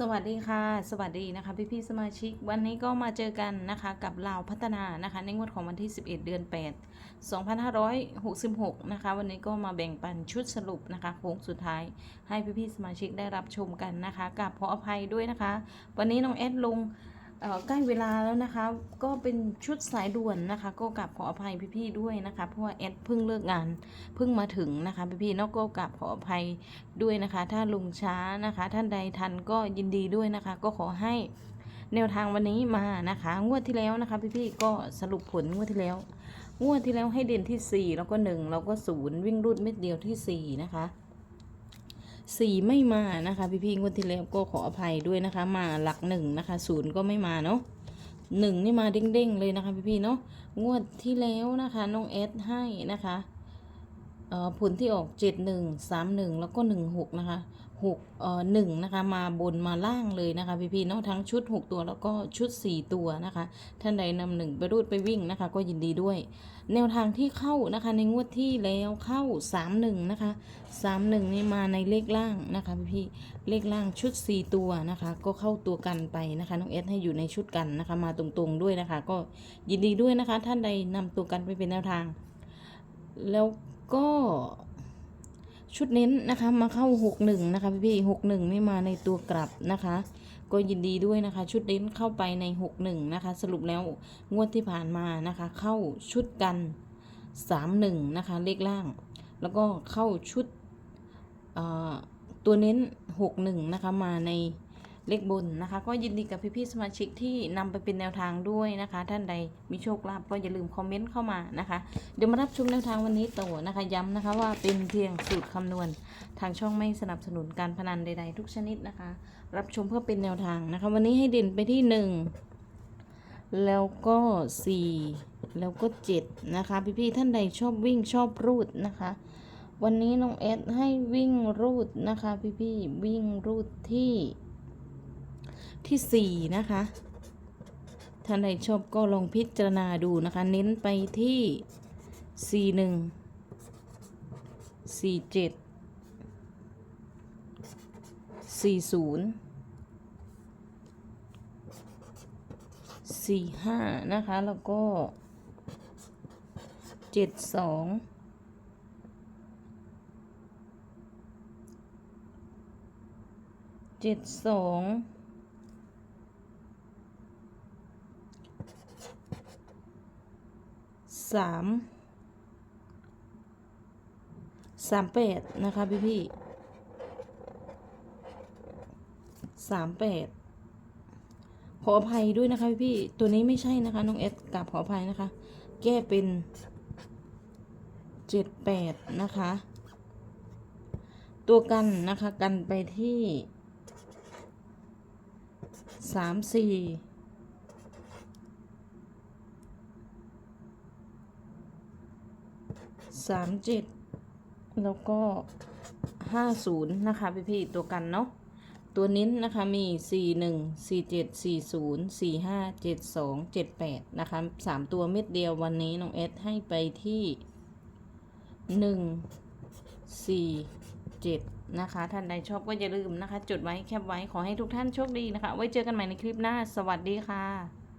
สวัสดีค่ะ สวัสดีนะคะพี่พี่ๆสมาชิก วันนี้ก็มาเจอกันนะคะกับลาวพัฒนานะคะในงวดของวันที่ 11 เดือน 8 2566 นะคะ วันนี้ก็มาแบ่งปันชุดสรุปนะคะโค้งสุดท้ายให้พี่พี่ๆสมาชิกได้รับชมกันนะคะกับขออภัยด้วยนะคะ วันนี้น้องแอดลง ใกล้เวลาแล้วนะคะ ก็เป็นชุดสายด่วนนะคะ ก็กลับขออภัยพี่ๆด้วยนะคะ เพราะว่าแอดเพิ่งเลิกงานเพิ่งมาถึงนะคะพี่ๆนอกก็กลับขออภัยด้วยนะคะ ถ้าลงช้านะคะ ท่านใดทันก็ยินดีด้วยนะคะ ก็ขอให้แนวทางวันนี้มานะคะ งวดที่แล้วนะคะ พี่ๆก็สรุปผลงวดที่แล้ว งวดที่แล้วให้เด่นที่ 4 แล้วก็ 1 แล้วก็ 0 วิ่งรูดเม็ดเดียวที่ 4 นะคะ สี่ไม่มานะคะ พี่ๆงวดที่แล้วก็ขออภัยด้วยนะคะ มาหลักหนึ่งนะคะศูนย์ก็ไม่มาเนาะหนึ่งนี่มาเด้งๆเลยนะคะ พี่พี่เนาะงวดที่แล้วนะคะน้องเอสให้นะคะ ผลที่ออกเจ็ดหนึ่งสามหนึ่งแล้วก็หนึ่งหกนะคะหกเอ่อหนึ่งนะคะมาบนมาล่างเลยนะคะพี่ๆเนาะทั้งชุดหกตัวแล้วก็ชุดสี่ตัวนะคะ ท่านใดนำหนึ่งไปรูดไปวิ่งนะคะ ก็ยินดีด้วย แนวทางที่เข้านะคะ ในงวดที่แล้วเข้าสามหนึ่งนะคะสามหนึ่งนี่มาในเลขล่างนะคะพี่ๆเลขล่างชุดสี่ตัวนะคะ ก็เข้าตัวกันไปนะคะน้องเอสให้อยู่ในชุดกันนะคะ มาตรงๆด้วยนะคะ ก็ยินดีด้วยนะคะ ท่านใดนำตัวกันไปเป็นแนวทาง แล้ว ก็ชุดเน้นนะคะมาเข้าหกหนึ่งนะคะพี่พี่หกหนึ่งไม่มาในตัวกลับนะคะ ก็ยินดีด้วยนะคะ ชุดเน้นเข้าไปในหกหนึ่งนะคะ สรุปแล้วงวดที่ผ่านมานะคะ เข้าชุดกันสามหนึ่งนะคะ เลขล่าง แล้วก็เข้าชุดเอ่อตัวเน้นหกหนึ่งนะคะมาใน เลขบนนะคะ ก็ยินดีกับพี่ๆสมาชิกที่นำไปเป็นแนวทางด้วยนะคะ ท่านใดมีโชคลาภก็อย่าลืมคอมเมนต์เข้ามานะคะ เดี๋ยวมารับชมแนวทางวันนี้ต่อนะคะย้ำนะคะว่าเป็นเพียงสูตรคำนวณ ทางช่องไม่สนับสนุนการพนันใด ๆ ทุกชนิดนะคะ รับชมเพื่อเป็นแนวทางนะคะ วันนี้ให้เด่นไปที่หนึ่งแล้วก็สี่แล้วก็เจ็ดนะคะพี่ๆท่านใดชอบวิ่งชอบรูดนะคะวันนี้น้องเอสให้วิ่งรูดนะคะ พี่ๆวิ่งรูดที่ ที่สี่นะคะ ท่านใดชอบก็ลองพิจารณาดูนะคะ เน้นไปที่สี่หนึ่งสี่เจ็ดสี่ศูนย์สี่ห้านะคะ แล้วก็เจ็ดสองเจ็ดสอง สามสามแปดนะคะพี่พี่สามแปดขออภัยด้วยนะคะพี่พี่ตัวนี้ไม่ใช่นะคะน้องเอสกราบขออภัยนะคะ แก้เป็นเจ็ดแปดนะคะ ตัวกันนะคะกันไปที่สามสี่ สามเจ็ดแล้วก็ห้าศูนย์นะคะพี่พี่ๆตัวกันเนาะตัวเน้นนะคะมีสี่หนึ่งสี่เจ็ดสี่ศูนย์สี่ห้าเจ็ดสองเจ็ดแปดนะคะสามตัวเม็ดเดียววันนี้น้องเอสให้ไปที่หนึ่งสี่เจ็ดนะคะท่านใดชอบก็อย่าลืมนะคะ จดไว้แคปไว้ขอให้ทุกท่านโชคดีนะคะ ไว้เจอกันใหม่ในคลิปหน้า สวัสดีค่ะ